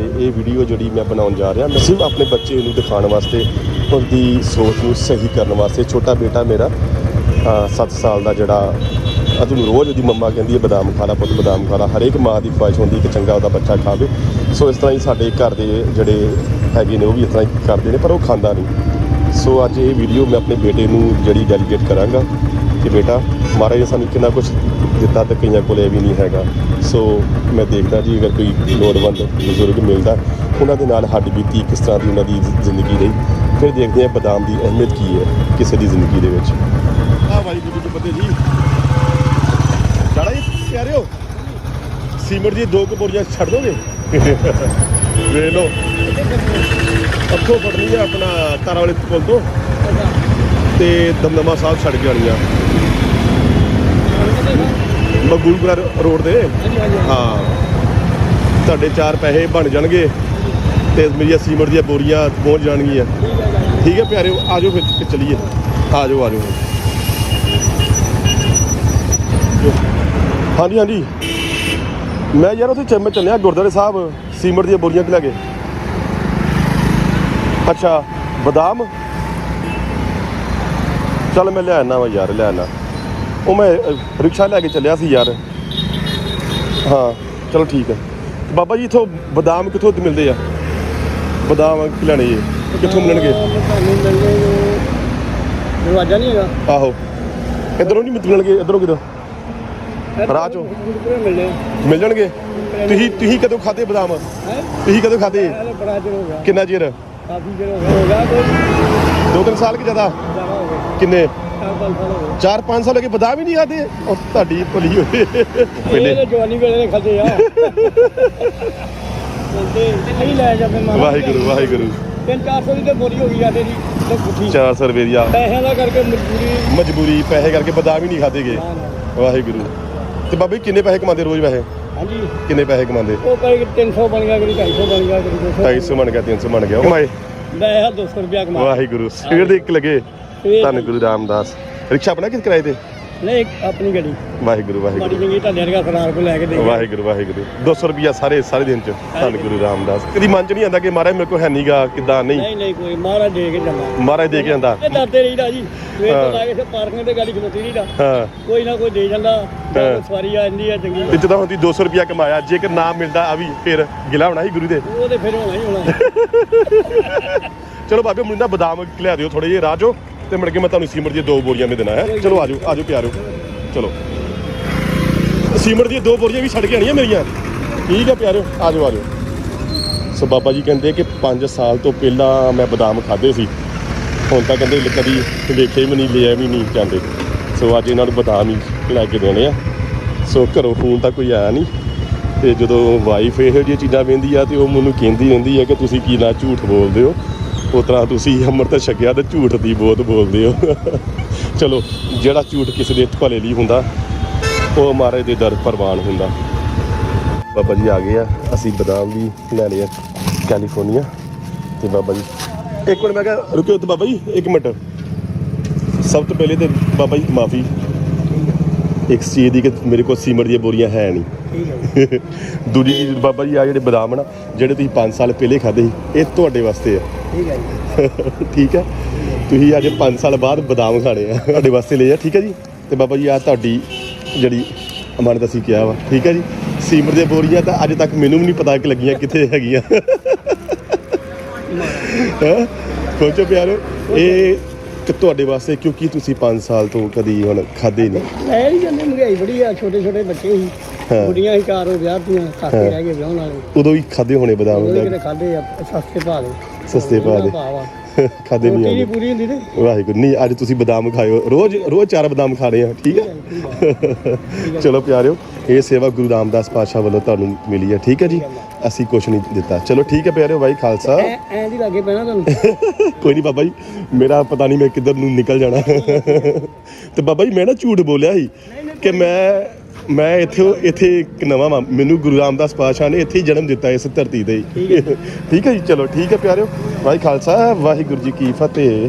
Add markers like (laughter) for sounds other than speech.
ਇਹ ਇਹ ਵੀਡੀਓ ਜਿਹੜੀ ਮੈਂ ਬਣਾਉਣ ਜਾ ਰਿਹਾ, ਮੈਂ ਸਿਰਫ ਆਪਣੇ ਬੱਚੇ ਨੂੰ ਦਿਖਾਉਣ ਵਾਸਤੇ ਉਹਦੀ ਸੋਚ ਨੂੰ ਸਹੀ ਕਰਨ ਵਾਸਤੇ, ਛੋਟਾ ਬੇਟਾ ਮੇਰਾ 7 ਸਾਲ ਦਾ ਜਿਹੜਾ, ਅੱਜ ਨੂੰ ਰੋਜ਼ ਉਹਦੀ ਮੰਮਾ ਕਹਿੰਦੀ ਹੈ, ਬਦਾਮ ਖਾ ਲਾ ਪੁੱਤ, ਬਦਾਮ ਖਾ ਲਾ। ਹਰੇਕ ਮਾਂ ਦੀ ਖੁਆਇਸ਼ ਹੁੰਦੀ ਕਿ ਚੰਗਾ ਉਹਦਾ ਬੱਚਾ ਖਾਵੇ। ਸੋ ਇਸ ਤਰ੍ਹਾਂ ਹੀ ਸਾਡੇ ਘਰ ਦੇ ਜਿਹੜੇ ਹੈਗੇ ਨੇ, ਉਹ ਵੀ ਇਸ ਤਰ੍ਹਾਂ ਹੀ ਕਰਦੇ ਨੇ, ਪਰ ਉਹ ਖਾਂਦਾ ਨਹੀਂ। ਸੋ ਅੱਜ ਇਹ ਵੀਡੀਓ ਮੈਂ ਆਪਣੇ ਬੇਟੇ ਨੂੰ ਜਿਹੜੀ ਡੈਲੀਗੇਟ ਕਰਾਂਗਾ। ਕਿ ਬੇਟਾ, ਮਹਾਰਾਜ ਨੇ ਸਾਨੂੰ ਕਿੰਨਾ ਕੁਝ ਦਿੱਤਾ ਤੇ ਕਈਆਂ ਕੋਲੇ ਵੀ ਨਹੀਂ ਹੈਗਾ। ਸੋ ਮੈਂ ਦੇਖਦਾ ਜੀ, ਅਗਰ ਕੋਈ ਲੋੜਵੰਦ ਬਜ਼ੁਰਗ ਮਿਲਦਾ, ਉਹਨਾਂ ਦੇ ਨਾਲ ਹੱਡ ਬੀਤੀ ਕਿਸ ਤਰ੍ਹਾਂ ਦੀ ਉਹਨਾਂ ਦੀ ਜ਼ਿੰਦਗੀ ਰਹੀ। ਫਿਰ ਦੇਖਦੇ ਹਾਂ ਬਦਾਮ ਦੀ ਅਹਿਮੀਅਤ ਕੀ ਹੈ ਕਿਸੇ ਦੀ ਜ਼ਿੰਦਗੀ ਦੇ ਵਿੱਚ। ਆ ਵਾਹਿਗੁਰੂ ਜੀ ਫਤਿਹ ਜੀ। ਚੜਾ ਜੀ, ਪਿਆਰਿਓ ਸੀਮਰ ਦੀ ਦੋ ਕੁ ਬੋਰੀਆਂ ਛੱਡ ਦੋਗੇ? ਵੇਖ ਲਓ। ਅੱਖੋਂ ਫੜਨੀ ਆ ਆਪਣਾ ਤਾਰਾ ਵਾਲੇ ਪੁਲ ਤੋਂ। ਤੇ ਦਮਦਮਾ ਸਾਹਿਬ ਛੱਡ ਕੇ ਆਉਣੀਆਂ ਮਕਬੂਲਪੁਰਾ ਰੋਡ ਤੇ? ਹਾਂ। ਤੁਹਾਡੇ ਚਾਰ ਪੈਸੇ ਬਣ ਜਾਣਗੇ ਤੇ ਮੇਰੀਆਂ ਸੀਮਟ ਦੀਆਂ ਬੋਰੀਆਂ ਪਹੁੰਚ ਜਾਣਗੀਆਂ। ਠੀਕ ਹੈ ਪਿਆਰਿਓ, ਆਜੋ ਫਿਰ ਤੇ ਚੱਲੀਏ। ਆਜੋ ਆਜੋ। ਹਾਂਜੀ ਹਾਂਜੀ। ਮੈਂ ਯਾਰ ਉੱਥੇ ਚ- ਚੱਲਿਆ ਗੁਰਦੁਆਰੇ ਸਾਹਿਬ ਸੀਮਟ ਦੀਆਂ ਬੋਰੀਆਂ ਕਿ ਲੈ ਕੇ। ਅੱਛਾ, ਬਦਾਮ? ਚੱਲ ਮੈਂ ਲੈ ਆਣਾ ਵਾ ਯਾਰ ਲੈ ਆਣਾ ਉਹ ਮੈਂ ਅ, ਰਿਕਸ਼ਾ ਲੈ ਕੇ ਚੱਲਿਆ ਸੀ ਯਾਰ। ਹਾਂ ਚਲੋ ਠੀਕ ਹੈ ਬਾਬਾ ਜੀ ਇਥੋਂ ਬਦਾਮ ਕਿੱਥੋਂ ਮਿਲਦੇ ਆ? ਬਦਾਮ ਕਿ ਲੈਣੇ ਜੀ? ਕਿੱਥੋਂ ਮਿਲਣਗੇ? ਤੁਹਾਨੂੰ ਮਿਲਣੇ ਦਰਵਾਜ਼ਾ ਨਹੀਂ ਹੈਗਾ। ਆਹੋ। ਇਧਰੋਂ ਨਹੀਂ ਮਿਲਣਗੇ ਇਧਰੋਂ ਕਿਦੋਂ ਰਾਹ ਚੋਂ। ਗੁਰਦੁਆਰੇ ਮਿਲਣੇ ਮਿਲ ਜਾਣਗੇ ਤੁਸੀਂ ਤੁਸੀਂ ਕਦੋਂ ਖਾਦੇ ਬਦਾਮ? ਹੈ? ਤੁਸੀਂ ਕਦੋਂ ਖਾਦੇ ਇਹ ਬੜਾ ਚਿਰ ਹੋ ਗਿਆ। ਕਿੰਨਾ ਚਿਰ? ਕਾਫੀ ਚਿਰ ਹੋ ਗਿਆ। ਹੋ ਗਿਆ। ਕੋਈ ਦੋ ਤਿੰਨ ਸਾਲ ਕਿ ਜ਼ਿਆਦਾ ਕਿੰਨੇ? ਚਾਰ ਪੰਜ ਸਾਲ ਹੋ ਗਏ। ਚਾਰ ਪੰਜ ਸਾਲ ਹੋ ਗਏ ਬਦਾਮ ਹੀ ਨਹੀਂ ਖਾਦੇ ਉਹ ਤੁਹਾਡੀ ਭਲੀ ਇਹ ਪਹਿਲੇ ਜਵਾਨੀ ਵੇਲੇ ਦੇ ਖਾਦੇ ਆ। ਨਹੀਂ ਲੈ ਵਾਹਿਗੁਰੂ ਵਾਹਿਗੁਰੂ। ਤਿੰਨ ਚਾਰ ਸੌ ਦੀ ਤੇ ਬੋਰੀ ਹੋ ਗਈ ਆਟੇ ਦੀ ਤੇ ਪੁੱਠੀ 400 ਰੁਪਏ ਦੀ ਆ। ਪੈਸਿਆਂ ਦਾ ਕਰਕੇ ਮਜਬੂਰੀ। ਮਜਬੂਰੀ ਪੈਸੇ ਕਰਕੇ ਬਦਾਮ ਹੀ ਨਹੀਂ ਖਾਦੇ ਗਏ ਨਾ, ਨਾ। ਵਾਹਿਗੁਰੂ। ਤੇ ਬਾਬੇ ਕਿੰਨੇ ਪੈਸੇ ਕਮਾਉਂਦੇ ਰੋਜ਼ ਵੈਸੇ? ਹਾਂਜੀ। ਕਿੰਨੇ ਪੈਸੇ ਕਮਾਉਂਦੇ? ਉਹ ਕਈ 300 ਬਣ ਗਿਆ ਕਦੀ 250 ਬਣ ਗਿਆ 200 250 ਬਣ ਗਿਆ 300 ਬਣ ਗਿਆ। ਉਹ ਕਮਾਏ ਮੈਂ ਆ 200 ਰੁਪਿਆ ਕਮਾ। ਵਾਹਿਗੁਰੂ। ਸਿਰ ਦੇ ਇੱਕ ਲਗੇ। ਇਹ- ਧੰਨ ਗੁਰੂ ਰਾਮਦਾਸ। ਰਿਕਸ਼ਾ ਆਪਣਾ ਕਿਸ ਕਿਰਾਏ ਤੇ? ਨਹੀਂ ਆਪਣੀ ਗੱਡੀ। ਵਾਹਿਗੁਰੂ ਮਾੜੀ ਵਾਹਿਗੁਰੂ ਚੰਗੀ ਢੱਡੇ ਵਰਗਾ ਸਰਾਰ ਕੋ ਲੈ ਕੇ ਦੇ ਗਿਆ। ਵਾਹਿਗੁਰੂ ਵਾਹਿਗੁਰੂ। 200 ਰੁਪਿਆ ਸਾਰੇ ਸਾਰੇ ਦਿਨ ਚ ਧੰਨ ਗੁਰੂ ਰਾਮਦਾਸ। ਕਦੀ ਮਨ ਚ ਨਹੀਂ ਆਂਦਾ ਕਿ ਮਹਾਰਾਜ ਮੇਰੇ ਕੋਲ ਹੈ ਨਹੀਂਗਾ ਕਿਦਾਂ ਨਹੀਂ? ਨਹੀਂ ਨਹੀਂ ਕੋਈ ਮਹਾਰਾਜ ਦੇ ਕੇ ਜਾਂਦਾ। ਮਹਾਰਾਜ ਦੇ ਕੇ ਜਾਂਦਾ। ਇਹ ਡਰਦੇ ਰਹੀਦਾ ਜੀ। ਸਵੇਰ ਹਾਂ। ਲਾ ਕੇ ਪਾਰਕਿੰਗ ਤੇ ਗਾੜੀ ਖਲੋਤੀ ਰਹੀਦਾ ਹਾਂ। ਕੋਈ ਨਾ ਕੋਈ ਦੇ ਜਾਂਦਾ। ਸਵਾਰੀ ਆ ਜਾਂਦੀ ਆ ਚੰਗੀ। ਤੇ ਜਦੋਂ ਹੁੰਦੀ 200 ਰੁਪਿਆ ਕਮਾਇਆ। ਜੇਕਰ ਨਾ ਮਿਲਦਾ ਆ ਵੀ ਫਿਰ ਗਿਲਾ ਹੋਣਾ ਸੀ ਗੁਰੂ ਦੇ। ਉਹ ਤੇ ਫਿਰ ਹੋਣਾ ਹੀ ਹੋਣਾ। ਚਲੋ ਬਾਬੇ ਮੁੰਡਾ ਬਦਾਮ ਲਿਆ ਦਿਓ ਥੋੜੇ ਜਿਹੇ ਚੋਂ। ਤੇ ਮੁੜ ਕੇ ਮੈਂ ਤੁਹਾਨੂੰ ਸੀਮਰ ਦੀਆਂ ਦੋ ਬੋਰੀਆਂ ਮੇ ਦੇਣਾ ਹੈ? ਚਲੋ ਆਜੋ ਆਜੋ ਪਿਆਰਿਓ ਚਲੋ। ਸੀਮਰ ਦੀਆਂ ਦੋ ਬੋਰੀਆਂ ਵੀ ਛੱਡ ਕੇ ਆਣੀਆਂ ਮੇਰੀਆਂ। ਠੀਕ ਹੈ ਪਿਆਰਿਓ ਆਜੋ ਆਜੋ। ਸੋ ਬਾਬਾ ਜੀ ਕਹਿੰਦੇ ਕਿ 5 ਸਾਲ ਤੋਂ ਪਹਿਲਾਂ ਮੈਂ ਬਦਾਮ ਖਾਦੇ ਸੀ। ਹੁਣ ਤਾਂ ਕਹਿੰਦੇ ਕਦੀ ਵੇਖੇ ਵੀ ਨਹੀਂ, ਲਿਆ ਵੀ ਨਹੀਂ ਜਾਂਦੇ। ਸੋ ਅੱਜ ਇਹਨਾਂ ਨੂੰ ਬਦਾਮ ਹੀ ਲੈ ਕੇ ਦੇਣੇ ਆ। ਸੋ ਘਰੋਂ ਫੋਨ ਤਾਂ ਕੋਈ ਆਇਆ ਨਹੀਂ। ਤੇ ਜਦੋਂ ਵਾਈਫ ਇਹੋ ਜਿਹੀਆਂ ਚੀਜ਼ਾਂ ਵੇਂਦੀ ਆ ਤੇ ਉਹ ਮੈਨੂੰ ਕਹਿੰਦੀ ਰਹਿੰਦੀ ਹੈ ਕਿ ਤੁਸੀਂ ਕੀ ਨਾ ਝੂਠ ਬੋਲਦੇ ਹੋ। ਉਸ ਤਰ੍ਹਾਂ ਤੁਸੀਂ ਅੰਮ੍ਰਿਤ ਛਕਿਆ ਤੇ ਝੂਠ ਦੀ ਬਹੁਤ ਬੋਲਦੇ ਹੋ। ਚਲੋ, ਜਿਹੜਾ ਝੂਠ ਕਿਸੇ ਦੇ ਭਲੇ ਲਈ ਹੁੰਦਾ, ਉਹ ਮਹਾਰਾਜ ਦੇ ਦਰ ਪ੍ਰਵਾਨ ਹੁੰਦਾ। ਬਾਬਾ ਜੀ ਆ ਗਏ ਆ, ਅਸੀਂ ਬਦਾਮ ਵੀ ਲੈ ਲਏ ਆ, ਕੈਲੀਫੋਰਨੀਆ। ਤੇ ਬਾਬਾ ਜੀ, ਇੱਕ ਮਿੰਟ ਮੈਂ ਕਿਹਾ ਰੁਕਿਓ ਤੇ ਬਾਬਾ ਜੀ, ਇੱਕ ਮਿੰਟ। ਸਭ ਤੋਂ ਪਹਿਲੇ ਤੇ ਬਾਬਾ ਜੀ, ਮਾਫੀ। ਇੱਕ ਚੀਜ਼ ਦੀ ਕਿ ਮੇਰੇ ਕੋਲ ਸੀਮਟ ਦੀਆਂ ਬੋਰੀਆਂ ਹੈ ਨਹੀਂ। ਦੂਜੀ ਚੀਜ਼ ਬਾਬਾ ਜੀ ਆ ਜਿਹੜੇ ਬਦਾਮ ਨਾ ਜਿਹੜੇ ਤੁਸੀਂ 5 ਸਾਲ ਪਹਿਲੇ ਖਾਦੇ ਸੀ ਇਹ ਤੁਹਾਡੇ ਵਾਸਤੇ ਆ। ਠੀਕ ਹੈ ਜੀ। ਠੀਕ ਹੈ? ਤੁਸੀਂ ਅੱਜ 5 ਸਾਲ ਬਾਅਦ ਬਦਾਮ ਖਾਣੇ ਆ ਤੁਹਾਡੇ ਵਾਸਤੇ ਲਏ ਆ ਠੀਕ ਹੈ ਜੀ? ਤੇ ਬਾਬਾ ਜੀ ਆ ਤੁਹਾਡੀ ਜਿਹੜੀ ਅਮਾਨਤ ਅਸੀਂ ਕਿਹਾ ਵਾ ਠੀਕ ਹੈ ਜੀ? ਸੀਮਟ ਦੀਆਂ ਬੋਰੀਆਂ ਤਾਂ ਅੱਜ ਤੱਕ ਮੈਨੂੰ ਵੀ ਨਹੀਂ ਪਤਾ ਕਿ ਲੱਗੀਆਂ ਕਿੱਥੇ ਹੈਗੀਆਂ। (laughs) ਹੈਂ? ਸੋਚੋ ਪਿਆਰੋ ਇਹ ਕਿ ਤੁਹਾਡੇ ਵਾਸਤੇ ਕਿਉਂਕਿ ਤੁਸੀਂ 5 ਸਾਲ ਤੋਂ ਕਦੀ ਹੁਣ ਖਾਦੇ ਨਹੀਂ? ਲੈ ਹੀ ਜਾਂਦੇ ਮਹਿੰਗਾਈ ਬੜੀ ਆ ਛੋਟੇ ਛੋਟੇ ਬੱਚੇ ਹਾਂ। ਕੁੜੀਆਂ ਹੀ ਚਾਰ ਹੋ ਵਿਆਹ ਦੀਆਂ ਖਾਤੇ ਹਾਂ। ਰਹਿ ਗਏ ਵਿਆਹਣ ਵਾਲੇ। ਉਦੋਂ ਵੀ ਖਾਦੇ ਹੋਣੇ ਬਦਾਮ ਉਹਦੇ ਕਿਤੇ ਖਾਦੇ ਆ ਸਸਤੇ ਭਾਅ ਦੇ। ਸਸਤੇ ਭਾਅ ਦੇ। (laughs) ਖਾਦੇ ਰੋਟੀ ਨਹੀਂ ਆਉਂਦੇ। ਪੂਰੀ ਹੁੰਦੀ ਤੇ। ਵਾਹਿਗੁਰੂ ਨਹੀਂ ਅੱਜ ਤੁਸੀਂ ਬਦਾਮ ਖਾਇਓ। ਰੋਜ਼ ਰੋਜ਼ ਚਾਰ ਬਦਾਮ ਖਾਣੇ ਆ ਠੀਕ ਹੈ ਠੀਕ ਆ (laughs) ਚਲੋ ਪਿਆਰਿਓ ਇਹ ਸੇਵਾ ਗੁਰੂ ਰਾਮਦਾਸ ਪਾਤਸ਼ਾਹ ਵੱਲੋਂ ਤੁਹਾਨੂੰ ਮਿਲੀ ਹੈ ਠੀਕ ਹੈ ਜੀ? ਅਸੀਂ ਕੁਝ ਨਹੀਂ ਦਿੱਤਾ। ਚਲੋ ਠੀਕ ਹੈ ਪਿਆਰਿਓ ਭਾਈ ਖਾਲਸਾ। ਐ ਐਂ ਦੀ ਲੱਗੇ ਪੈਣਾ ਤੁਹਾਨੂੰ। (laughs) ਕੋਈ ਨਹੀਂ ਬਾਬਾ ਜੀ ਮੇਰਾ ਪਤਾ ਨਹੀਂ ਮੈਂ ਕਿੱਧਰ ਨੂੰ ਨਿਕਲ ਜਾਣਾ। (laughs) ਤੇ ਬਾਬਾ ਜੀ ਮੈਂ ਨਾ ਝੂਠ ਬੋਲਿਆ ਸੀ ਕਿ ਮੈਂ ਮੈਂ ਇੱਥੇ ਇੱਥੇ ਇੱਕ ਨਵਾਂ। ਮੈਨੂੰ ਗੁਰੂ ਰਾਮਦਾਸ ਪਾਤਸ਼ਾਹ ਨੇ ਇੱਥੇ ਹੀ ਜਨਮ ਦਿੱਤਾ ਇਸ ਧਰਤੀ ਤੇ। (laughs) ਠੀਕ ਹੈ। ਜੀ ਚਲੋ ਠੀਕ ਹੈ ਪਿਆਰਿਓ ਭਾਈ ਖਾਲਸਾ ਵਾਹਿਗੁਰੂ ਜੀ ਕੀ ਫਤਿਹ।